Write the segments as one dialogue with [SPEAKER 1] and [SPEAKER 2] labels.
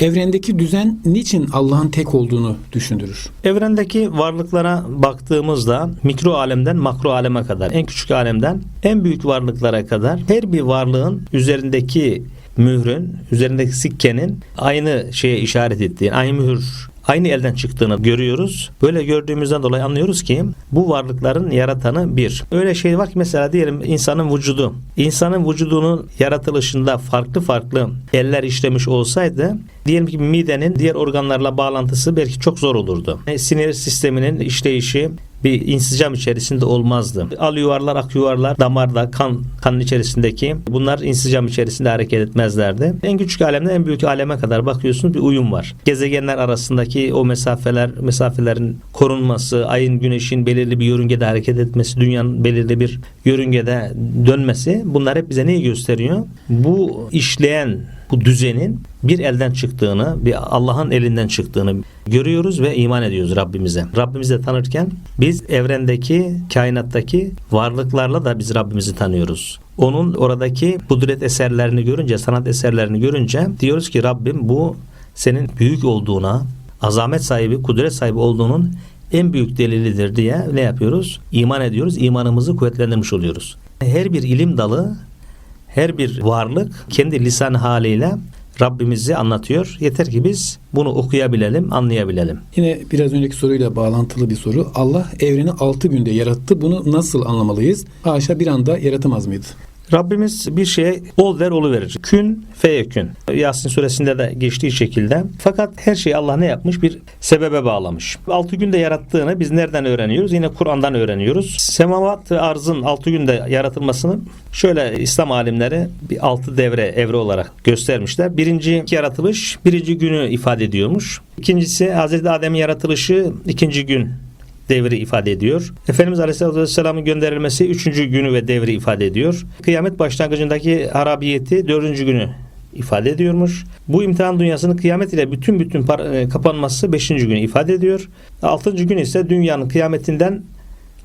[SPEAKER 1] Evrendeki düzen niçin Allah'ın tek olduğunu düşündürür?
[SPEAKER 2] Evrendeki varlıklara baktığımızda mikro alemden makro aleme kadar, en küçük alemden en büyük varlıklara kadar her bir varlığın üzerindeki mührün, üzerindeki sikkenin aynı şeye işaret ettiği, aynı mühür aynı elden çıktığını görüyoruz. Böyle gördüğümüzden dolayı anlıyoruz ki bu varlıkların yaratanı bir. Öyle şey var ki mesela diyelim insanın vücudu. İnsanın vücudunun yaratılışında farklı farklı eller işlemiş olsaydı diyelim ki midenin diğer organlarla bağlantısı belki çok zor olurdu. E, Sinir sisteminin işleyişi bir insicam içerisinde olmazdı. Al yuvarlar, ak yuvarlar, damarda, kan, kanın içerisindeki bunlar insicam içerisinde hareket etmezlerdi. En küçük alemden en büyük aleme kadar bakıyorsunuz bir uyum var. Gezegenler arasındaki o mesafeler, mesafelerin korunması, ayın, güneşin belirli bir yörüngede hareket etmesi, dünyanın belirli bir yörüngede dönmesi bunlar hep bize neyi gösteriyor? Bu işleyen bu düzenin bir elden çıktığını, bir Allah'ın elinden çıktığını görüyoruz ve iman ediyoruz Rabbimize. Rabbimizi tanırken biz evrendeki, kainattaki varlıklarla da biz Rabbimizi tanıyoruz. Onun oradaki kudret eserlerini görünce, sanat eserlerini görünce diyoruz ki Rabbim bu senin büyük olduğuna, azamet sahibi, kudret sahibi olduğunun en büyük delilidir diye ne yapıyoruz? İman ediyoruz. İmanımızı kuvvetlendirmiş oluyoruz. Her bir ilim dalı her bir varlık kendi lisan haliyle Rabbimizi anlatıyor. Yeter ki biz bunu okuyabilelim, anlayabilelim.
[SPEAKER 1] Yine biraz önceki soruyla bağlantılı bir soru. Allah evreni 6 günde yarattı. Bunu nasıl anlamalıyız? Haşa bir anda yaratamaz mıydı?
[SPEAKER 2] Rabbimiz bir şeye ol der olu verir. Kün feyekün. Yasin suresinde de geçtiği şekilde. Fakat her şeyi Allah ne yapmış? Bir sebebe bağlamış. 6 günde yarattığını biz nereden öğreniyoruz? Yine Kur'an'dan öğreniyoruz. Semavat ve arzın 6 günde yaratılmasını şöyle İslam alimleri bir 6 devre evre olarak göstermişler. Birinci yaratılış birinci günü ifade ediyormuş. İkincisi Hazreti Adem'in yaratılışı ikinci gün devri ifade ediyor. Efendimiz Aleyhisselatü Vesselam'ın gönderilmesi üçüncü günü ve devri ifade ediyor. Kıyamet başlangıcındaki harabiyeti dördüncü günü ifade ediyormuş. Bu imtihan dünyasının kıyamet ile bütün bütün e, kapanması beşinci günü ifade ediyor. Altıncı gün ise dünyanın kıyametinden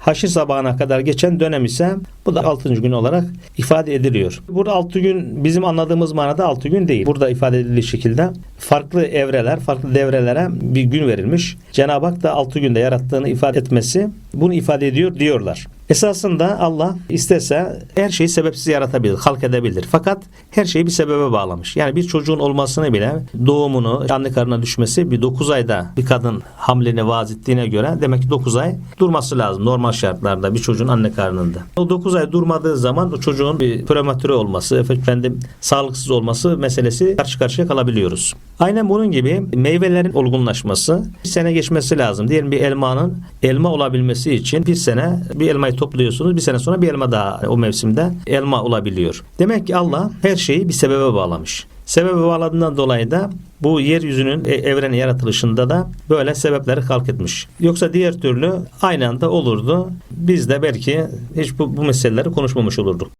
[SPEAKER 2] haşir sabahına kadar geçen dönem ise bu da 6. gün olarak ifade ediliyor. Burada 6 gün bizim anladığımız manada 6 gün değil. Burada ifade edildiği şekilde farklı evreler, farklı devrelere bir gün verilmiş. Cenab-ı Hak da 6 günde yarattığını ifade etmesi bunu ifade ediyor diyorlar. Esasında Allah istese her şeyi sebepsiz yaratabilir, halk edebilir. Fakat her şeyi bir sebebe bağlamış. Yani bir çocuğun olmasını bile doğumunu, anne karnına düşmesi bir 9 ayda bir kadın hamleni vaaz ettiğine göre demek ki 9 ay durması lazım normal şartlarda bir çocuğun anne karnında. O 9 ay durmadığı zaman o çocuğun bir prematüre olması, efendim sağlıksız olması meselesi karşı karşıya kalabiliyoruz. Aynen bunun gibi meyvelerin olgunlaşması bir sene geçmesi lazım. Diyelim bir elmanın elma olabilmesi için bir sene bir elmayı topluyorsunuz. Bir sene sonra bir elma daha o mevsimde elma olabiliyor. Demek ki Allah her şeyi bir sebebe bağlamış. Sebebe bağladığından dolayı da bu yeryüzünün e- evrenin yaratılışında da böyle sebepleri halk etmiş. Yoksa diğer türlü aynı anda olurdu. Biz de belki hiç bu, bu meseleleri konuşmamış olurduk.